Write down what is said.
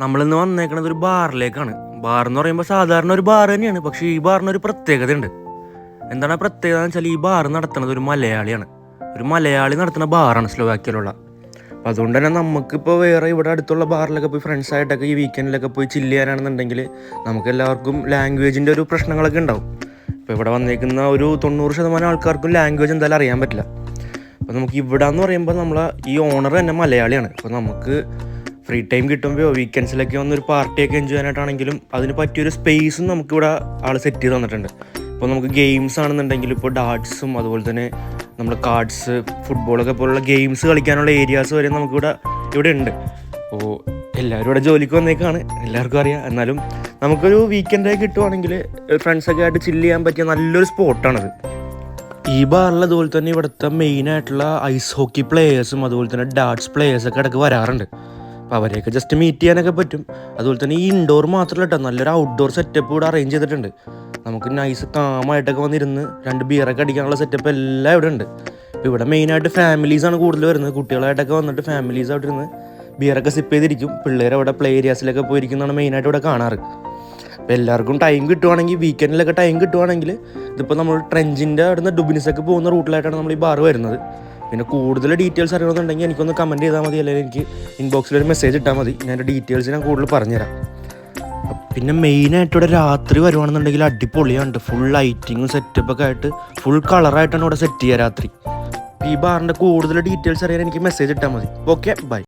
നമ്മളിന്ന് വന്നേക്കണത് ഒരു ബാറിലേക്കാണ്. ബാർ എന്ന് പറയുമ്പോൾ സാധാരണ ഒരു ബാർ തന്നെയാണ് പക്ഷേ ഈ ബാറിന് ഒരു പ്രത്യേകതയുണ്ട്. എന്താണ് പ്രത്യേകത എന്ന് വെച്ചാൽ ഈ ബാർ നടത്തുന്നത് ഒരു മലയാളിയാണ്. ഒരു മലയാളി നടത്തുന്ന ബാറാണ് സ്ലോവാക്കിയയിലുള്ള അപ്പോൾ അതുകൊണ്ട് തന്നെ നമുക്കിപ്പോൾ വേറെ ഇവിടെ അടുത്തുള്ള ബാറിലൊക്കെ പോയി ഫ്രണ്ട്സായിട്ടൊക്കെ ഈ വീക്കെൻഡിലൊക്കെ പോയി ചില്ല് ചെയ്യാനാണെന്നുണ്ടെങ്കിൽ നമുക്ക് എല്ലാവർക്കും ലാംഗ്വേജിന്റെ ഒരു പ്രശ്നങ്ങളൊക്കെ ഉണ്ടാവും. ഇപ്പോൾ ഇവിടെ വന്നേക്കുന്ന ഒരു തൊണ്ണൂറ് ശതമാനം ആൾക്കാർക്കും ലാംഗ്വേജ് എന്തായാലും അറിയാൻ പറ്റില്ല. അപ്പോൾ നമുക്ക് ഇവിടെ എന്ന് പറയുമ്പോൾ നമ്മളെ ഈ ഓണർ തന്നെ മലയാളിയാണ്. അപ്പോൾ നമുക്ക് ഫ്രീ ടൈം കിട്ടുമ്പോൾ വീക്കെൻഡ്സിലൊക്കെ വന്നൊരു പാർട്ടിയൊക്കെ എൻജോയ് ചെയ്യാനായിട്ടാണെങ്കിലും അതിന് പറ്റിയൊരു സ്പേസും നമുക്കിവിടെ ആൾ സെറ്റ് ചെയ്ത് തന്നിട്ടുണ്ട്. ഇപ്പോൾ നമുക്ക് ഗെയിംസ് ആണെന്നുണ്ടെങ്കിൽ ഇപ്പോൾ ഡാർട്സും അതുപോലെ തന്നെ നമ്മൾ കാർഡ്സ് ഫുട്ബോളൊക്കെ പോലുള്ള ഗെയിംസ് കളിക്കാനുള്ള ഏരിയാസ് വരെ നമുക്കിവിടെ ഇവിടെ ഉണ്ട്. അപ്പോൾ എല്ലാവരും ഇവിടെ ജോലിക്ക് വന്നേക്കാണ്. എല്ലാവർക്കും അറിയാം. എന്നാലും നമുക്കൊരു വീക്കെൻഡായി കിട്ടുവാണെങ്കിൽ ഫ്രണ്ട്സൊക്കെ ആയിട്ട് ചില്ല് ചെയ്യാൻ പറ്റിയ നല്ലൊരു സ്പോട്ടാണത് ഈ ബാറിൽ അതുപോലെ തന്നെ ഇവിടുത്തെ മെയിനായിട്ടുള്ള ഐസ് ഹോക്കി പ്ലേയേഴ്സും അതുപോലെ തന്നെ ഡാർട്സ് പ്ലേയേഴ്സൊക്കെ ഇടയ്ക്ക് വരാറുണ്ട്. അപ്പോൾ അവരെയൊക്കെ ജസ്റ്റ് മീറ്റ് ചെയ്യാനൊക്കെ പറ്റും. അതുപോലെ തന്നെ ഈ ഇൻഡോർ മാത്രമല്ല കേട്ടോ നല്ലൊരു ഔട്ട്ഡോർ സെറ്റപ്പ് ഇവിടെ അറേഞ്ച് ചെയ്തിട്ടുണ്ട്. നമുക്ക് നൈസ് കാമായിട്ടൊക്കെ വന്നിരുന്ന് രണ്ട് ബിയറൊക്കെ അടിക്കാനുള്ള സെറ്റപ്പ് എല്ലാം ഇവിടെ ഉണ്ട്. ഇപ്പോൾ ഇവിടെ മെയിനായിട്ട് ഫാമിലീസാണ് കൂടുതൽ വരുന്നത്. കുട്ടികളായിട്ടൊക്കെ വന്നിട്ട് ഫാമിലീസ് അവിടെ ഇരുന്ന് ബിയറൊക്കെ സിപ്പ് ചെയ്തിരിക്കും. പിള്ളേർ അവിടെ പ്ലേ ഏരിയാസിലൊക്കെ പോയിരിക്കുന്നതാണ് മെയിനായിട്ട് ഇവിടെ കാണാറ്. അപ്പോൾ എല്ലാവർക്കും ടൈം കിട്ടുവാണെങ്കിൽ വീക്കെൻഡിലൊക്കെ ടൈം കിട്ടുവാണെങ്കിൽ ഇതിപ്പോൾ നമ്മൾ ട്രെഞ്ചിന്റെ അവിടുന്ന് ഡുബിനിസൊക്കെ പോകുന്ന റൂട്ടിലായിട്ടാണ് നമ്മൾ ഈ ബാർ വരുന്നത്. പിന്നെ കൂടുതൽ ഡീറ്റെയിൽസ് അറിയണമെന്നുണ്ടെങ്കിൽ എനിക്കൊന്ന് കമന്റ് ചെയ്താൽ മതി. അല്ലെങ്കിൽ എനിക്ക് ഇൻബോക്സിൽ ഒരു മെസ്സേജ് ഇട്ടാൽ മതി. ഞാൻ ഡീറ്റെയിൽസ് ഞാൻ കൂടുതൽ പറഞ്ഞുതരാം. പിന്നെ മെയിനായിട്ട് ഇവിടെ രാത്രി വരുവാണെന്നുണ്ടെങ്കിൽ അടിപൊളിയാണ് ഫുൾ ലൈറ്റിങ്ങും സെറ്റപ്പൊക്കെ ആയിട്ട് ഫുൾ കളറായിട്ടാണ് ഇവിടെ സെറ്റ് ചെയ്യുക രാത്രി. ഈ ബാറിന്റെ കൂടുതൽ ഡീറ്റെയിൽസ് അറിയാൻ എനിക്ക് മെസ്സേജ് ഇട്ടാൽ മതി. Okay bye